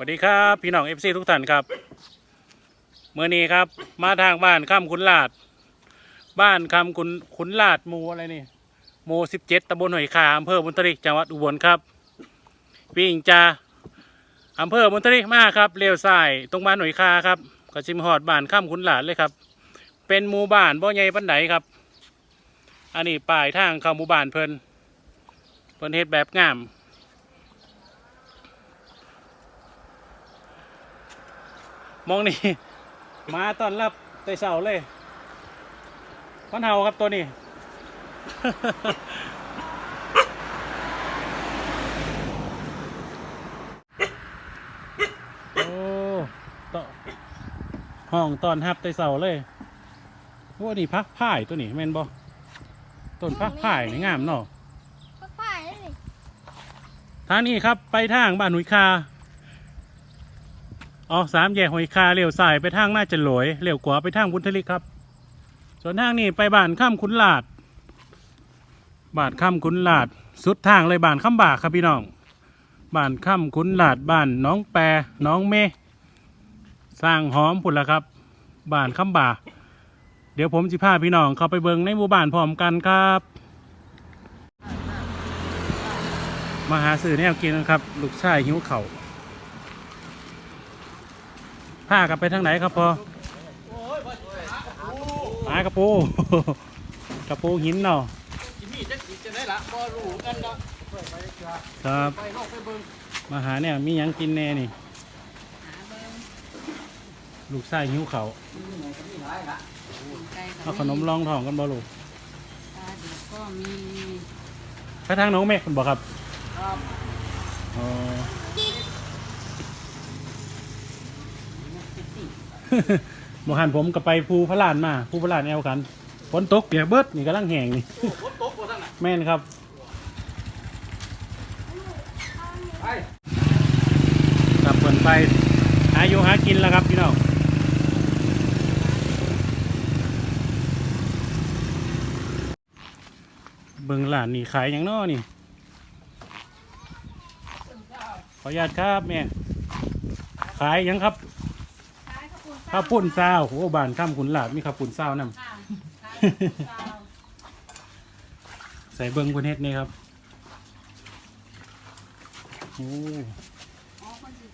วัสดีครับพี่น้องเอฟซีทุกท่านครับเมื่อนี้ครับ มาทางบ้านข้ามขุนลาด บ้านคำขุนขุนลาดหมู่อะไรนี่หมู่สิบเจ็ดตำบลหอยคาอำเภอบุญทริกจังหวัดอุบลครับวิ่งจาอำเภอบุญทริกมากครับเลี้ยวซ้ายตรงบ้านหอยคาครับก็ชิมหอดบ้านข้ามขุนลาดเลยครับ เป็นหมู่บ้านบ่ใหญ่ปันไดครับ อันนี้ป้ายทางเข้าหมู่บ้านเพิ่นเพิ่นเฮ็ดแบบงาม มองนี่มาต้อนรับไต่เสาเลยพันเฮาครับตัวนี้ โอ้ต่อห้องตอนฮับไต่เสาเลยโอ้นี่พักพ่ายตัวนี้แม่นบ่ต้นพักพ่ายนี่งามเนาะพักผ่ายเลยทางนี้ครับไปทางบ้านหุยคา ออกสามแยกหุยคาเลี้ยวซ้ายไปทางน่าจะหลวยเลี้ยวขวาไปทางบุญทลิกครับ ส่วนทางนี้ไปบ้านข้ามขุนลาดบ้านข้ามขุนลาดสุดทางเลยบ้านข้ามบ่าครับพี่น้องบ้านข้ามขุนลาดบ้านน้องแปรน้องเมสร้างหอมผุนละครับบ้านข้ามบ่า เดี๋ยวผมสิพาพี่น้องเข้าไปเบิงในหมู่บ้านพร้อมกันครับ มาหาสื่อแนวกินนะครับ ลูกชายหิวเขา่าวพากับไปทางไหนครับพอหากระปู กระปูหินเนาะจิมี่จักสิจะได้ละบ่รู้กันนะครับมาหาเนี่ยมียังกินแน่นี่ลูกชายหิวเขาเอาขนมรองทองกันบ่ลูกปลาดุกก็มีไปทางน้องเมฆคุณบอกครับ ครับอ๋อ บหันผมก็ไปภูพระลานมาภูพระลานแอลกันฝนตกเปียกเบิดนี่กำลังแห้งนี่โอ้ฝนตกบ่ท่านน่ะแม่นครับไปกลับเปินไปหาอยู่หากินแล้วครับพี่น้องเบิ่งหลานนี่ขายอย่างน้อนี่ขออนุญาตครับแม่ขายหยังครับ ข้าวปุ้นซาวโอ้บานข้ามขุนหลาดมีข้าวปุ้นซาวนำค่ะใส่เบิ่งบนเฮ็ดนี่ครับโอ้อ๋อคนสิ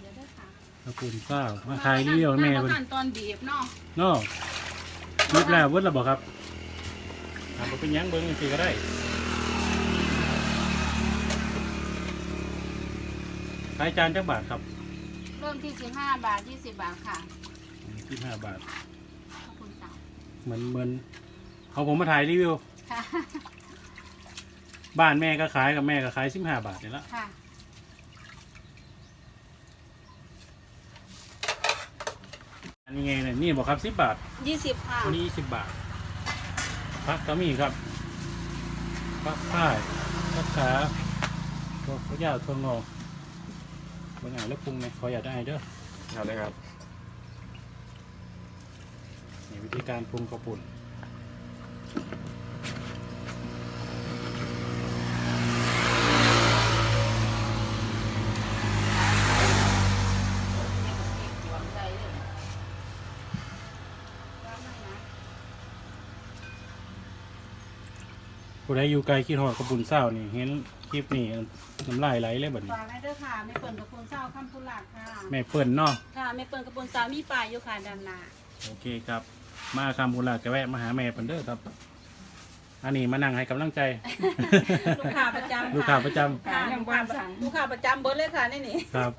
เดี๋ยวได้ค่ะข้าวปุ้นซาวมาขายเรียวแม่เพิ่เพิ่นนตอนบีบเนาะเนาะยึดแล้วเวิร์ดแล้วบอกครับทำเป็นหยังเบิ้งสิก็ได้ขายจานจักบาทครับเริ่มที่15บาท20บาทค่ะ ที่ห้าบาท ขอบคุณสาวเหมือนเหมือนเอาผมมาถ่ายรีวิว ค่ะ บ้านแม่ก็ขายกับแม่ก็ขายสิบห้าบาทนี่ละค่ะ อันนี้ไงเนี่ยนี่บอกครับสิบบาท20ค่ะ อันนี้สิบบาทพักก็มีครับพักผ้ายพักขาตัวเขายาวตัวงอบางอย่างแล้วปรุงเนี่ยขออยากได้เด้อเอาเลยครับนี่วิธีการปรุงข้าวปุ่นผู้ใดอยู่ไกลคิดหอดข้าวปุ่นเศร้านี่เห็นค ลิปนี้น้ำลายไหลเลยแบบนี้ ฝากได้เด้อค่ะ แม่เปิ้นกับคุณสาวคำพุลาดค่ะแม่เปิ้นเนาะ ค่ะแม่เปิ้นกับคุณสาวมีป่ายอยู่ค่ะด้านหน้าโอเคครับ มาคำบุญหลาดจะแวะมาหาแม่เปิ้นเด้อครับ อันนี้มานั่งให้กำลังใจ ลูกค้าประจำลูกค้าประจำ ค่ะลูกค้าลูกค้าประจำเบิดเลยค่ะนี่นี่ครับ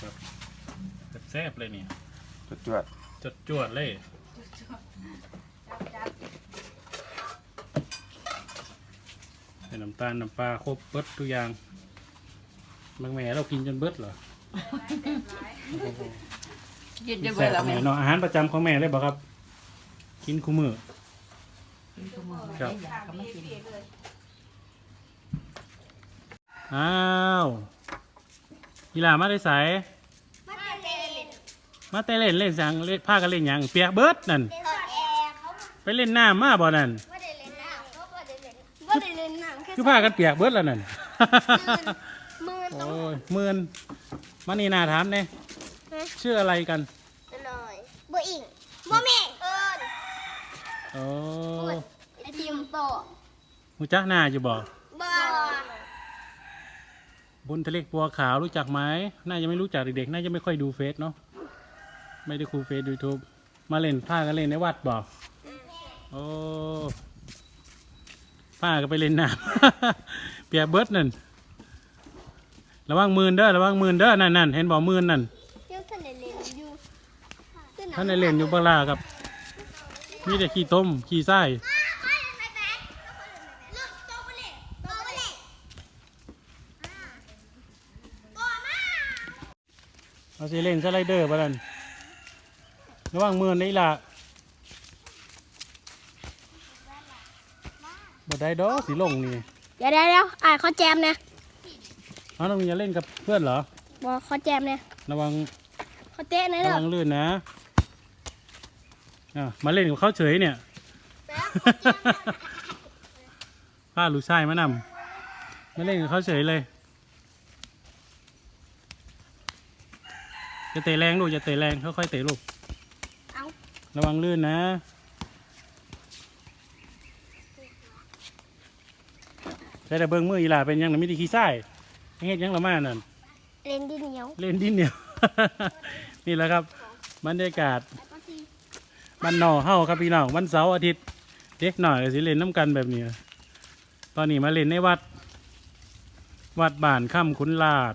ครับ แซ่บๆเลยเนี่ย จุดจวด จดจวดเลยใส่น้ำตาลน้ำปลาครบเบิดทุกอย่างบางแม่เรากินจนเบิดเหรอยืดเยอะแซ่เบิดแล้วบแม่แม่เนาะอาหารประจำของแม่เลยบ่ครับ กินคู่มือครับอ้าวกีฬามาได้ใสมาเตะเล่น มาแต่เล่นเล่นสังเล่นผ้ากันเล่นหยังเปียกเบิดนั่น เปิดแอร์เขาไปเล่นน้ำมาบ่นั่นว่าได้เล่นน้ำเขาก็ได้เล่นว่าได้เล่นน้ำแค่คือพากันเปียกเบิดแล้วนั่น มือต้องโอ้ยหมื่นมานี่นาถามเนี่ยฮะชื่ออะไรกันหน่อยบ่อิงบ่แม่เอิญโอ้ไอทีมโตหูจักหน้าอยู่บ่บ่บุญทะเลกบัวขาวรู้จักไหมน่าจะไม่รู้จักเด็กๆน่าจะไม่ค่อยดูเฟซเนาะ ไม่ได้คูเฟซยูทูบมาเล่นผ้ากันเล่นในวัดบ่โอ้ผ้าก็ไปเล่นน้ำ เปียกเบิดนั่นระวังมืนเด้อระวังมืนเด้อนั่นนั่นเห็นบ่มืนนั่นยังท่านได้เล่นอยู่ท่านในเล่นอยู่บ้าลากับมีแต่ขี้ต้มขี้ไส้ลูกโตไปเลยโตไปเลยโตมาเอาสิเล่นสไลเดอร์บ้านัน ระวังมือนี่ล่ะบ่ได้ดอกสีลงนี่เดี๋ยวเดี๋ยวเดี๋ยวอ่าเขาแจมเนี่ยเอาต้องอย่าเล่นกับเพื่อนเหรอ บอกเขาแจมเนี่ยระวังเขาเตะนะระเด้อวังลื่นนะอะมาเล่นกับเขาเฉยเนี่ย พาลูกชายมานำมาเล่นกับเขาเฉยเลยจะเตะแรงลูกจะเตะแรงค่อยๆเตะลูกเอา ระวังลื่นนะใช้แต่เบิ้งมืออีหลาเป็นหยังน่ะมีแต่ขี้ไส้เฮ็ดหยังละมานั่นเล่นดินเหนียวเล่นดินเดียว นี่แหละครับบรรยากาศบ้านนอกเฮาครับพี่น้องวันเสาร์อาทิตย์เด็กหน่อยก็สิเล่นน้ำกันแบบนี้ ตอนนี้มาเล่นในวัด วัดบ้านค่ำขุนลาด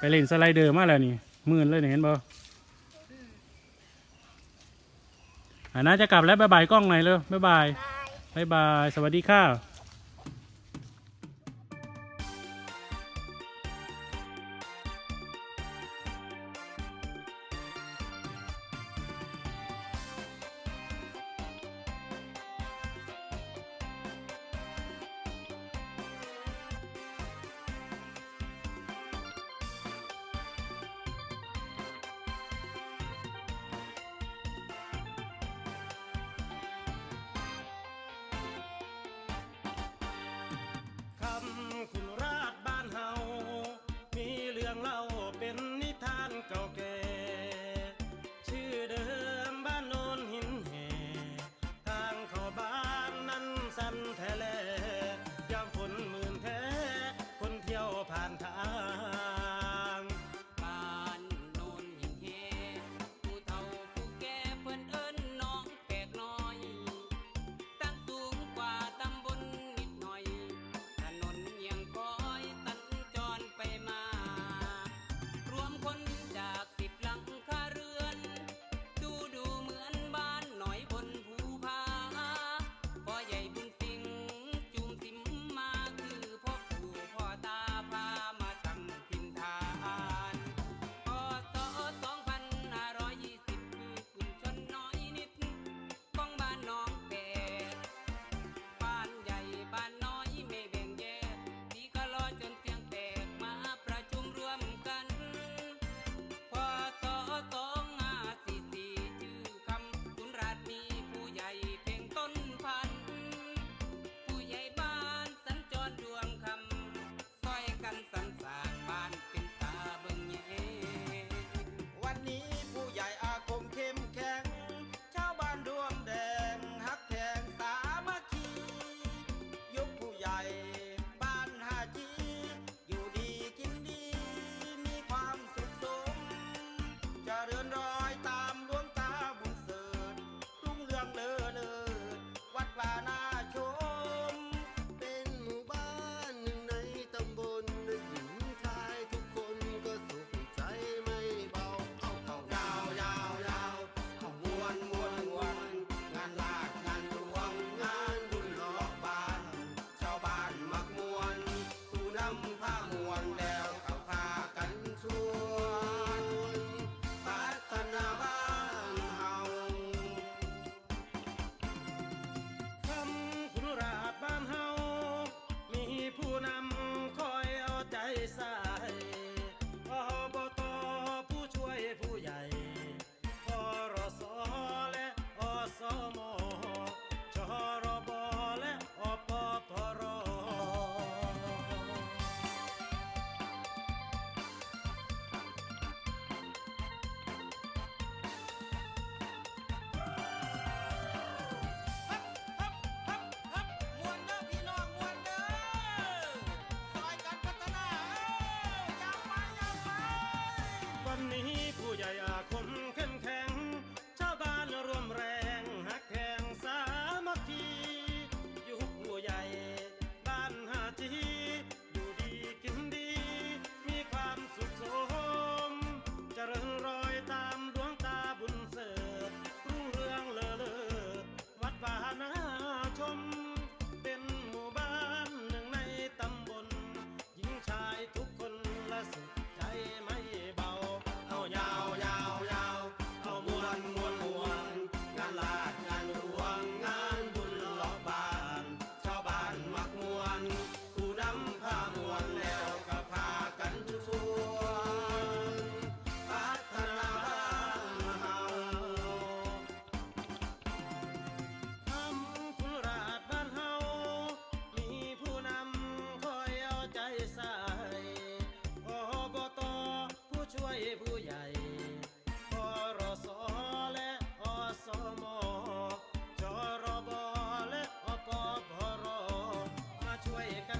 ไปเล่นสไลเดอร์มาแล้วนี่หมื่นเลยนี่เห็นบ่อ่าน่าจะกลับแล้วบ๊ายบายกล้องหน่อยเลยบ๊ายบายบายบ๊ายบายสวัสดีค่ะ Vallecas.